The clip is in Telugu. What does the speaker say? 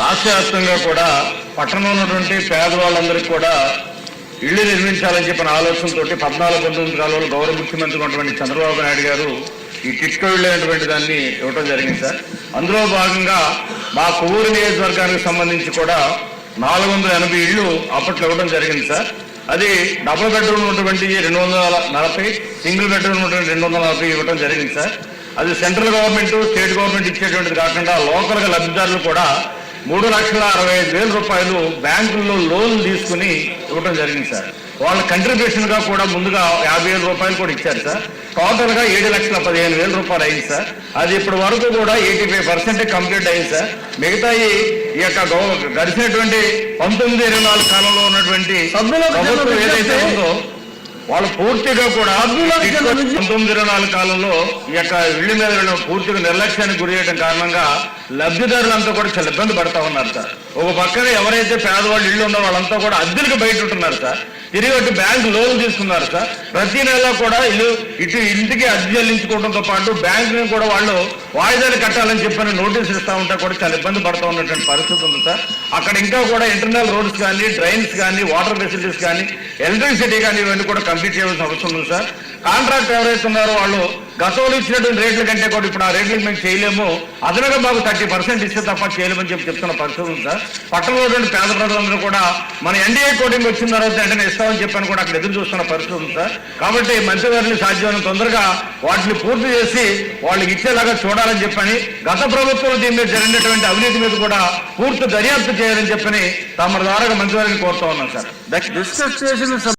రాష్ట్ర వ్యాప్తంగా కూడా పట్టణంలో ఉన్నటువంటి పేదవాళ్ళందరికీ కూడా ఇళ్ళు నిర్మించాలని చెప్పిన ఆలోచనతో పద్నాలుగు పంతొమ్మిది కాలంలో గౌరవ ముఖ్యమంత్రి ఉన్నటువంటి చంద్రబాబు నాయుడు గారు ఈ టిట్కో ఇళ్ళు అనేటువంటి దాన్ని ఇవ్వడం జరిగింది సార్. అందులో భాగంగా మా కొవ్వూరు నియోజకవర్గానికి సంబంధించి కూడా నాలుగు వందల ఎనభై ఇళ్ళు అప్పట్లో ఇవ్వడం జరిగింది సార్. అది డబుల్ బెడ్రూమ్ ఉన్నటువంటి రెండు వందల నలభై సింగిల్ బెడ్రూమ్ ఉన్నటువంటి రెండు వందల నలభై ఇవ్వడం జరిగింది సార్. అది సెంట్రల్ గవర్నమెంట్ స్టేట్ గవర్నమెంట్ ఇచ్చేటువంటిది కాకుండా లోకల్గా లబ్ధిదారులు కూడా మూడు లక్షల అరవై ఐదు వేల రూపాయలు బ్యాంకుల్లో లోన్ తీసుకుని ఇవ్వడం జరిగింది సార్. వాళ్ళ కంట్రిబ్యూషన్గా కూడా ముందుగా యాభై వేల రూపాయలు కూడా ఇచ్చారు సార్. టోటల్గా ఏడు లక్షల పదిహేను వేల రూపాయలు అయింది సార్. అది ఇప్పటి వరకు కూడా ఎయిటీ ఫైవ్ పర్సెంట్ కంప్లీట్ అయింది సార్. మిగతా ఈ యొక్క గడిచినటువంటి పంతొమ్మిది ఇరవై నాలుగు కాలంలో ఉన్నటువంటి ప్రభుత్వం ఏదైతే. ఉందో వాళ్ళు పూర్తిగా కూడా పంతొమ్మిది ఇరవై నాలుగు కాలంలో ఈ యొక్క ఇళ్ళ మీద పూర్తిగా నిర్లక్ష్యానికి గురి చేయడం కారణంగా లబ్ధిదారులంతా కూడా చాలా ఇబ్బంది పడతా ఉన్నారు సార్. ఒక పక్కన ఎవరైతే పేదవాళ్ళు ఇల్లు ఉన్నారో వాళ్ళంతా కూడా అద్దెలకు బయట ఉంటున్నారు సార్. తిరిగి వచ్చి బ్యాంక్ లోన్ తీసుకున్నారు సార్. ప్రతి నెల కూడా ఇల్లు ఇటు ఇంటికి అద్దె చెల్లించుకోవడంతో పాటు బ్యాంక్ కూడా వాళ్ళు వాయిదాలు కట్టాలని చెప్పని నోటీసులు ఇస్తా ఉంటే కూడా చాలా ఇబ్బంది పడుతూ ఉన్నటువంటి పరిస్థితి ఉంది సార్. అక్కడ ఇంకా కూడా ఇంటర్నల్ రోడ్స్ కానీ డ్రైన్స్ కానీ వాటర్ ఫెసిలిటీస్ కానీ ఎలక్ట్రిసిటీ కానీ ఇవన్నీ కూడా రద్దీ చేయవలసిన అవసరం ఉంది సార్ కాంట్రాక్ట్ ఎవరైతే ఉన్నారో వాళ్ళు గతంలో ఇచ్చినటువంటి రేట్ల కంటే కూడా ఇప్పుడు ఆ రేట్లకు మేము చేయలేము. అదనంగా మాకు థర్టీ పర్సెంట్ ఇస్తే తప్ప చేయలేమని చెప్పి చెప్తున్న పరిస్థితి ఉంది సార్ పట్టణంలో పేద ప్రజలందరూ కూడా మన ఎన్డీఏ కోటింగ్ వచ్చిన తర్వాత వెంటనే ఇస్తామని చెప్పని కూడా అక్కడ ఎదురు చూస్తున్న పరిస్థితి ఉంది సార్ కాబట్టి మంత్రివారిని సాధ్యమైన తొందరగా వాటిని పూర్తి చేసి వాళ్ళకి ఇచ్చేలాగా చూడాలని చెప్పని గత ప్రభుత్వం దీని మీద జరిగినటువంటి అవినీతి మీద కూడా పూర్తి దర్యాప్తు చేయాలని చెప్పని తమ ద్వారా మంత్రివారిని కోరుతా ఉన్నాం సార్ డిస్కస్ చేసిన